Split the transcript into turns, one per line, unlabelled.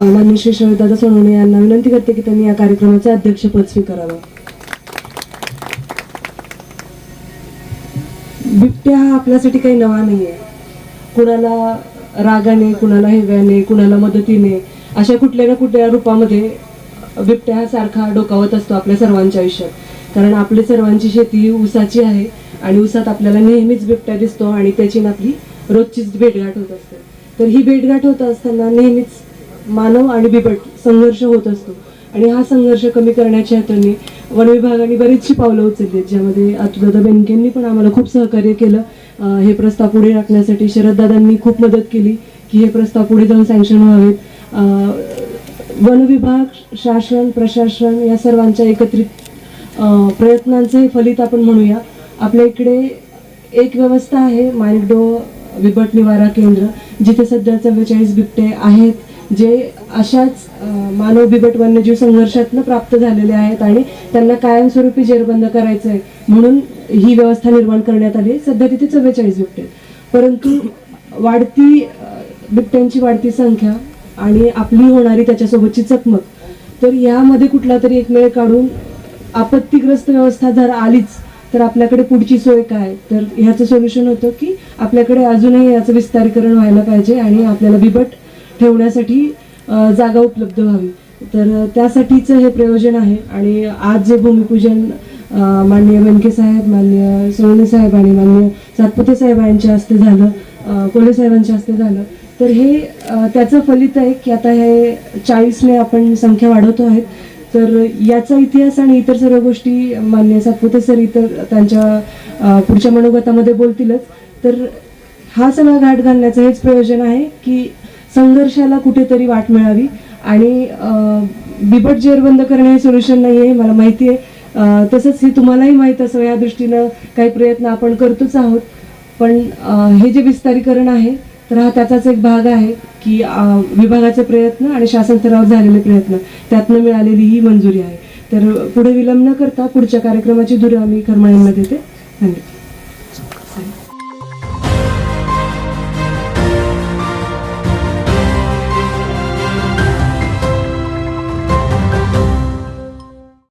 माननीय श्री शरदादा सोनवणे यांना विनंती करते की त्यांनी या कार्यक्रमाचं अध्यक्षपद स्वीकारावं. बिबट्या हा आपल्यासाठी काही नवा नाही आहे कुणाला रागाने कुणाला हेव्याने कुणाला मदतीने अशा कुठल्या ना कुठल्या रूपामध्ये बिबट्या हा सारखा डोकावत असतो आपल्या सर्वांच्या आयुष्यात. कारण आपली सर्वांची शेती ऊसाची आहे आणि ऊसात आपल्याला नेहमीच बिबट्या दिसतो आणि त्याची ना आपली रोजचीच भेटघाट होत असते. तर ही भेटघाट होत असताना नेहमीच मानव आणि बिबट संघर्ष होत असतो. आणि हा संघर्ष कमी करण्याच्या हेतूने वन विभागाने बरीचशी पावलं उचलली आहेत ज्यामध्ये अतुलदा बेनकेंनी पण आम्हाला खूप सहकार्य केलं. हे प्रस्ताव पुढे राखण्यासाठी शरददादांनी खूप मदत केली की हे प्रस्ताव पुढे जाऊन सँक्शन व्हावेत. वन विभाग शासन प्रशासन या सर्वांच्या एकत्रित अं, प्रयत्नांचं हे फलित आपण म्हणूया. आपल्या इकडे एक व्यवस्था आहे माणिकडो बिबट निवारा केंद्र जिथे सध्या चव्वेचाळीस बिबटे आहेत. जे अशाच मानव बिबट वन्यजीव संघर्षातनं प्राप्त झालेले आहेत आणि त्यांना कायमस्वरूपी जेरबंद करायचं आहे म्हणून ही व्यवस्था निर्माण करण्यात आली सध्या तिथे चव्वेचाळीस बिबटे परंतु वाढती बिबट्यांची वाढती संख्या आणि आपली होणारी त्याच्यासोबतची चकमक तर यामध्ये कुठला तरी एक मेळ काढून आपत्तीग्रस्त व्यवस्था जर आलीच तर आपल्याकडे पुढची सोय काय? तर ह्याचं सोल्युशन होतं की आपल्याकडे अजूनही याचं विस्तारीकरण व्हायला पाहिजे आणि आपल्याला बिबट ठेवण्यासाठी जागा उपलब्ध व्हावी. तर त्यासाठीचं हे प्रयोजन आहे. आणि आज जे भूमिपूजन माननीय बेनके साहेब माननीय सोनवणे साहेब आणि माननीय सातपुते साहेब यांच्या हस्ते झालं कोले साहेबांच्या हस्ते झालं. तर हे त्याचं फलित आहे की आता हे चाळीसने आपण संख्या वाढवतो आहेत. तर याचा इतिहास आणि इतर सर्व गोष्टी मान्य सातपुते सर इतर त्यांच्या पुढच्या मनोगतामध्ये बोलतीलच. तर हा सगळा घाट घालण्याचं हेच प्रयोजन आहे की संघर्षाला कुठेतरी वाट मिळावी. आणि बिबट जेरबंद करणे हे सोल्युशन नाही आहे मला माहिती आहे. तसंच हे तुम्हालाही माहीत असं या दृष्टीनं काही प्रयत्न आपण करतोच आहोत. पण हे जे विस्तारीकरण आहे तर हा त्याचाच एक भाग आहे की विभागाचे प्रयत्न आणि शासन स्तरावर झालेले प्रयत्न. त्यातनं मिळालेली ही मंजुरी आहे. तर पुढे विलंब न करता पुढच्या कार्यक्रमाची धुरी आम्ही कर्मळ्यांना देते. धन्यवाद.